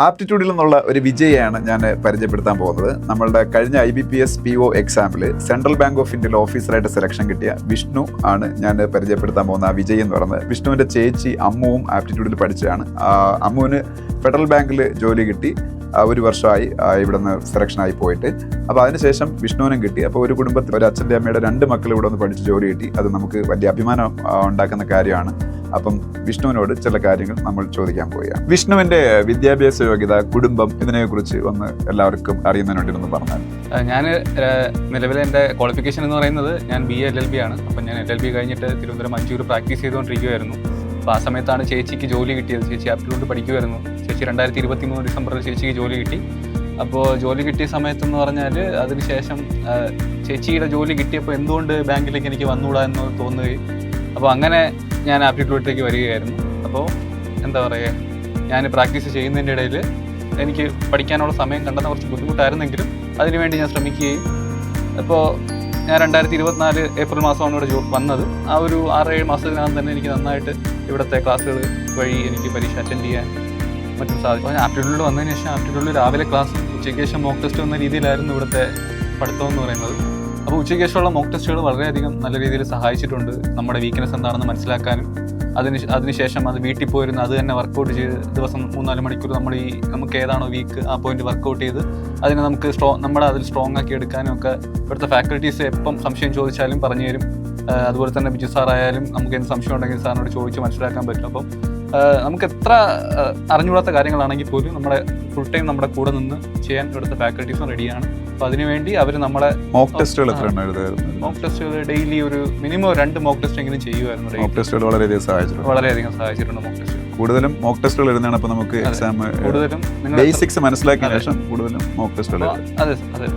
ആപ്റ്റിറ്റ്യൂഡിൽ നിന്നുള്ള ഒരു വിജയാണ് ഞാൻ പരിചയപ്പെടുത്താൻ പോകുന്നത്. നമ്മളുടെ കഴിഞ്ഞ I B P S P O എക്സാമിൽ സെൻട്രൽ ബാങ്ക് ഓഫ് ഇന്ത്യയിൽ ഓഫീസറായിട്ട് സെലക്ഷൻ കിട്ടിയ വിഷ്ണു ആണ് ഞാൻ പരിചയപ്പെടുത്താൻ പോകുന്ന ആ വിജയ് എന്ന് പറയുന്നത്. വിഷ്ണുവിന്റെ ചേച്ചി അമ്മുവും ആപ്റ്റിറ്റ്യൂഡിൽ പഠിച്ചതാണ്. അമ്മുവിന് ഫെഡറൽ ബാങ്കിൽ ജോലി കിട്ടി. ഒരു വർഷമായി ഇവിടുന്ന് സെലക്ഷനായി പോയിട്ട്. അപ്പോൾ അതിനുശേഷം വിഷ്ണുവിനും കിട്ടി. അപ്പോൾ ഒരു കുടുംബത്തിൽ ഒരു അച്ഛന്റെ അമ്മയുടെ രണ്ട് മക്കൾ ഇവിടെ ഒന്ന് പഠിച്ച് ജോലി കിട്ടി. അത് നമുക്ക് വലിയ അഭിമാനം ഉണ്ടാക്കുന്ന കാര്യമാണ്. അപ്പം വിഷ്ണുവിനോട് ചില കാര്യങ്ങൾ നമ്മൾ ചോദിക്കാൻ പോവുകയാണ്. വിഷ്ണുവിന്റെ വിദ്യാഭ്യാസ യോഗ്യത കുടുംബം ഇതിനെക്കുറിച്ച് ഒന്ന് എല്ലാവർക്കും അറിയുന്നതിന് ഒന്ന് പറഞ്ഞാൽ ഞാൻ നിലവിലെ എന്റെ ക്വാളിഫിക്കേഷൻ എന്ന് പറയുന്നത് ഞാൻ ബി എൽ എൽ ബി ആണ്. അപ്പം ഞാൻ എൽ എൽ ബി കഴിഞ്ഞിട്ട് തിരുവനന്തപുരം അഞ്ചൂർ പ്രാക്ടീസ് ചെയ്തുകൊണ്ടിരിക്കുകയായിരുന്നു അപ്പോൾ ആ സമയത്താണ് ചേച്ചിക്ക് ജോലി കിട്ടിയത്. ചേച്ചി ആപ്റ്റിലൂട്ട് പഠിക്കുമായിരുന്നു ചേച്ചി രണ്ടായിരത്തി ഇരുപത്തി മൂന്ന് ഡിസംബറിൽ ചേച്ചിക്ക് ജോലി കിട്ടി. അപ്പോൾ ജോലി കിട്ടിയ സമയത്തെന്ന് പറഞ്ഞാൽ അതിനുശേഷം ചേച്ചിയുടെ ജോലി കിട്ടിയപ്പോൾ എന്തുകൊണ്ട് ബാങ്കിലേക്ക് എനിക്ക് വന്നുകൂടാ എന്ന് തോന്നുകയും അപ്പോൾ അങ്ങനെ ഞാൻ ആപ്റ്റിറ്റ്യൂഡിലേക്ക് വരികയായിരുന്നു. അപ്പോൾ എന്താ പറയുക ഞാൻ പ്രാക്ടീസ് ചെയ്യുന്നതിന്റെ ഇടയിൽ എനിക്ക് പഠിക്കാനുള്ള സമയം കണ്ടെന്ന കുറച്ച് ബുദ്ധിമുട്ടായിരുന്നെങ്കിലും അതിനുവേണ്ടി ഞാൻ ശ്രമിക്കുകയും അപ്പോൾ ഞാൻ രണ്ടായിരത്തി ഇരുപത്തിനാല് ഏപ്രിൽ മാസമാണ് ഇവിടെ വന്നത്. ആ ഒരു ആറ് ഏഴ് മാസത്തിനകം തന്നെ എനിക്ക് നന്നായിട്ട് ഇവിടുത്തെ ക്ലാസ്സുകൾ വഴി എനിക്ക് പരീക്ഷ അറ്റൻഡ് ചെയ്യാൻ മറ്റും സാധിച്ചു. അപ്പോൾ ആപ്റ്റിറ്റ്യൂഡിൽ വന്നതിന് ശേഷം ആപ്റ്റിറ്റ്യൂഡിൽ രാവിലെ ക്ലാസ് ഉച്ചയ്ക്ക് ശേഷം മോക്ക് ടെസ്റ്റ് എന്ന രീതിയിലായിരുന്നു ഇവിടുത്തെ പഠിത്തം എന്ന് പറയുന്നത്. അപ്പോൾ ഉച്ചയ്ക്ക് ശേഷമുള്ള മോക്ക് ടെസ്റ്റുകൾ വളരെയധികം നല്ല രീതിയിൽ സഹായിച്ചിട്ടുണ്ട്. നമ്മുടെ വീക്ക്നെസ് എന്താണെന്ന് മനസ്സിലാക്കാനും അതിന് അതിനുശേഷം അത് വീട്ടിൽ പോയിരുന്ന് അത് തന്നെ വർക്കൗട്ട് ചെയ്ത് ദിവസം മൂന്നാൽ മണിക്കൂർ നമ്മൾ ഈ നമുക്ക് ഏതാണോ വീക്ക് ആ പോയിന്റ് വർക്കൗട്ട് ചെയ്ത് അതിനെ നമുക്ക് സ്ട്രോ നമ്മുടെ അതിൽ സ്ട്രോങ് ആക്കി എടുക്കാനും ഒക്കെ ഇവിടുത്തെ ഫാക്കൽറ്റീസ് എപ്പം സംശയം ചോദിച്ചാലും പറഞ്ഞു തരും. അതുപോലെ തന്നെ ബിജു സാറായാലും നമുക്ക് എന്ത് സംശയം ഉണ്ടെങ്കിൽ സാറിനോട് ചോദിച്ച് മനസ്സിലാക്കാൻ പറ്റും. അപ്പം നമുക്ക് എത്ര അറിഞ്ഞുകൂടാത്ത കാര്യങ്ങളാണെങ്കിൽ പോലും നമ്മുടെ ഫുൾ ടൈം നമ്മുടെ കൂടെ നിന്ന് ചെയ്യാൻ ഇവിടുത്തെ ഫാക്കൽറ്റീസും റെഡിയാണ് അപ്പോൾ അതിനുവേണ്ടി അവർ നമ്മളെ മോക്ക് ടെസ്റ്റുകൾ എത്ര മോക്ക് ടെസ്റ്റുകൾ ഡെയിലി ഒരു മിനിമം രണ്ട് മോക്ക് ടെസ്റ്റ് എങ്കിലും ചെയ്യുമായിരുന്നു. മോക്ക് ടെസ്റ്റുകൾ വളരെയധികം സഹായിച്ചിട്ടുണ്ട്. വളരെയധികം സഹായിച്ചിട്ടുണ്ട് മോക്ക് ടെസ്റ്റ് കൂടുതലും മോക്ക് ടെസ്റ്റുകൾ എഴുതുന്നതാണ് അപ്പോൾ നമുക്ക് എക്സാം കൂടുതലും ബേസിക്സ് മനസ്സിലാക്കിയ ശേഷം കൂടുതലും മോക്ക് ടെസ്റ്റുകൾ അതെ അതെ.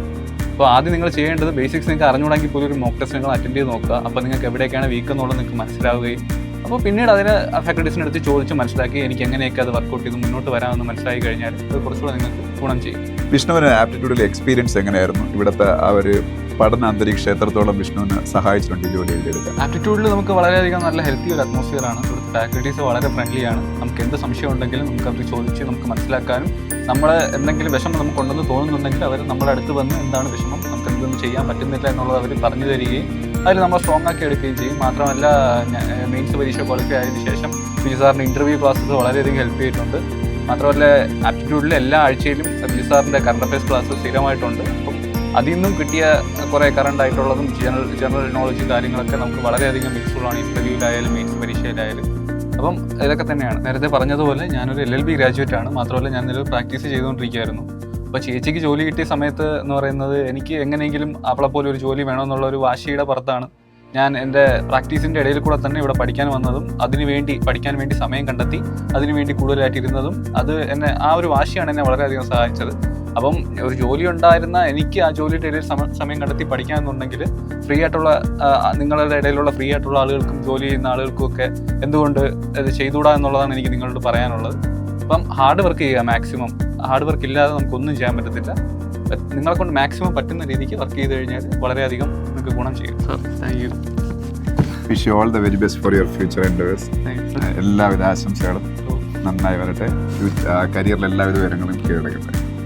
അപ്പോൾ ആദ്യം നിങ്ങൾ ചെയ്യേണ്ടത് ബേസിക്സ് നിങ്ങൾക്ക് അറിഞ്ഞുകൂടെങ്കിൽ പോലും ഒരു മോക്ക് ടെസ്റ്റ് നിങ്ങൾ അറ്റൻഡ് ചെയ്ത് നോക്കുക. അപ്പോൾ നിങ്ങൾക്ക് എവിടെയൊക്കെയാണ് വീക്ക് എന്നുള്ളത് നിങ്ങൾക്ക് മനസ്സിലാവുകയും അപ്പോൾ പിന്നീട് അതിന് ഫാക്കൽറ്റീസിന്റെ അടുത്ത് ചോദിച്ച് മനസ്സിലാക്കി എനിക്ക് എങ്ങനെയൊക്കെ അത് വർക്കൗട്ട് ചെയ്ത് മുന്നോട്ട് വരാമെന്ന് മനസ്സിലാക്കി കഴിഞ്ഞാൽ അത് കുറച്ചുകൂടെ നിങ്ങൾക്ക് ഗുണം ചെയ്യും. വിഷ്ണുവിന് ആപ്റ്റിറ്റ്യൂഡിൽ എക്സ്പീരിയൻസ് എങ്ങനെയായിരുന്നു? ഇവിടുത്തെ ആ ഒരു പഠന അന്തരീക്ഷം എത്രത്തോളം വിഷ്ണുവിന് സഹായിച്ചിട്ടുണ്ട് ഈ ജോലി എഴുതിയെടുക്കാൻ ആപ്റ്റിറ്റ്യൂഡിൽ നമുക്ക് വളരെയധികം നല്ല ഹെൽത്തി ഒരു അറ്റ്മോസ്ഫിയർ ആണ്. ഇവിടുത്തെ ഫാക്കൽറ്റീസ് വളരെ ഫ്രണ്ട്ലി ആണ്. നമുക്ക് എന്ത് സംശയം ഉണ്ടെങ്കിലും നമുക്ക് അവർ ചോദിച്ച് നമുക്ക് മനസ്സിലാക്കാനും നമ്മളെ എന്തെങ്കിലും വിഷമം നമുക്ക് ഉണ്ടെന്ന് തോന്നുന്നുണ്ടെങ്കിൽ അവർ നമ്മുടെ അടുത്ത് വന്ന് എന്താണ് വിഷമം? നമുക്ക് എന്തൊന്നും ചെയ്യാൻ പറ്റുന്നില്ല എന്നുള്ളത് അവർ പറഞ്ഞു തരികയും അതിൽ നമ്മൾ സ്ട്രോങ് ആക്കി എടുക്കുകയും ചെയ്യും. മാത്രമല്ല മെയിൻസ് പരീക്ഷ ക്വാളിഫൈ ആയതിനു ശേഷം ബിജു സാറിന്റെ ഇന്റർവ്യൂ ക്ലാസ്സസ് വളരെയധികം ഹെൽപ്പ് ചെയ്തിട്ടുണ്ട്. മാത്രമല്ല ആപ്റ്റിറ്റ്യൂഡിൽ എല്ലാ ആഴ്ചയിലും ബിജു സാറിന്റെ കറണ്ട് അഫയേഴ്സ് ക്ലാസ് സ്ഥിരമായിട്ടുണ്ട്. അപ്പം അതിൽ നിന്നും കിട്ടിയ കുറേ കറണ്ട് ആയിട്ടുള്ളതും ജനറൽ ജനറൽ നോളജ് കാര്യങ്ങളൊക്കെ നമുക്ക് വളരെയധികം യൂസ്ഫുള്ളാണ് ഇന്റർവ്യൂവിലായാലും മെയിൻസ് പരീക്ഷയിലായാലും. അപ്പം ഇതൊക്കെ തന്നെയാണ്. നേരത്തെ പറഞ്ഞതുപോലെ ഞാനൊരു എൽ എൽ ബി ഗ്രാജുവേറ്റ് ആണ്. മാത്രമല്ല ഞാൻ പ്രാക്ടീസ് ചെയ്തുകൊണ്ടിരിക്കുകയായിരുന്നു. അപ്പോൾ ചേച്ചിക്ക് ജോലി കിട്ടിയ സമയത്ത് എന്ന് പറയുന്നത് എനിക്ക് എങ്ങനെയെങ്കിലും അവളെ പോലെ ഒരു ജോലി വേണമെന്നുള്ള ഒരു വാശിയുടെ പുറത്താണ് ഞാൻ എന്റെ പ്രാക്ടീസിന്റെ ഇടയിൽ കൂടെ തന്നെ ഇവിടെ പഠിക്കാൻ വന്നതും അതിനുവേണ്ടി പഠിക്കാൻ വേണ്ടി സമയം കണ്ടെത്തി അതിനുവേണ്ടി കൂടുതലായിട്ട് ഇരുന്നതും അത് എന്നെ ആ ഒരു വാശിയാണ് എന്നെ വളരെയധികം സഹായിച്ചത്. അപ്പം ഒരു ജോലി ഉണ്ടായിരുന്ന എനിക്ക് ആ ജോലിയുടെ ഇടയിൽ സമയം കണ്ടെത്തി പഠിക്കാമെന്നുണ്ടെങ്കിൽ ഫ്രീ ആയിട്ടുള്ള നിങ്ങളുടെ ഇടയിലുള്ള ഫ്രീ ആയിട്ടുള്ള ആളുകൾക്കും ജോലി ചെയ്യുന്ന ആളുകൾക്കും ഒക്കെ എന്തുകൊണ്ട് ഇത് ചെയ്തുകൂടാ എന്നുള്ളതാണ് എനിക്ക് നിങ്ങളോട് പറയാനുള്ളത്. അപ്പം ഹാർഡ് വർക്ക് ചെയ്യുക മാക്സിമം ഹാർഡ് വർക്ക് ഇല്ലാതെ നമുക്കൊന്നും ചെയ്യാൻ പറ്റത്തില്ല. നിങ്ങളെ കൊണ്ട് മാക്സിമം പറ്റുന്ന രീതിക്ക് വർക്ക് ചെയ്ത് കഴിഞ്ഞാൽ വളരെയധികം നിങ്ങൾക്ക് ഗുണം ചെയ്യും. Sir thank you wish you all the very best for your future endeavours എല്ലാവിധ ആശംസകളും. നന്നായി വരട്ടെ. കരിയറിൽ എല്ലാവിധ വിവരങ്ങളും കീഴടക്കട്ടെ.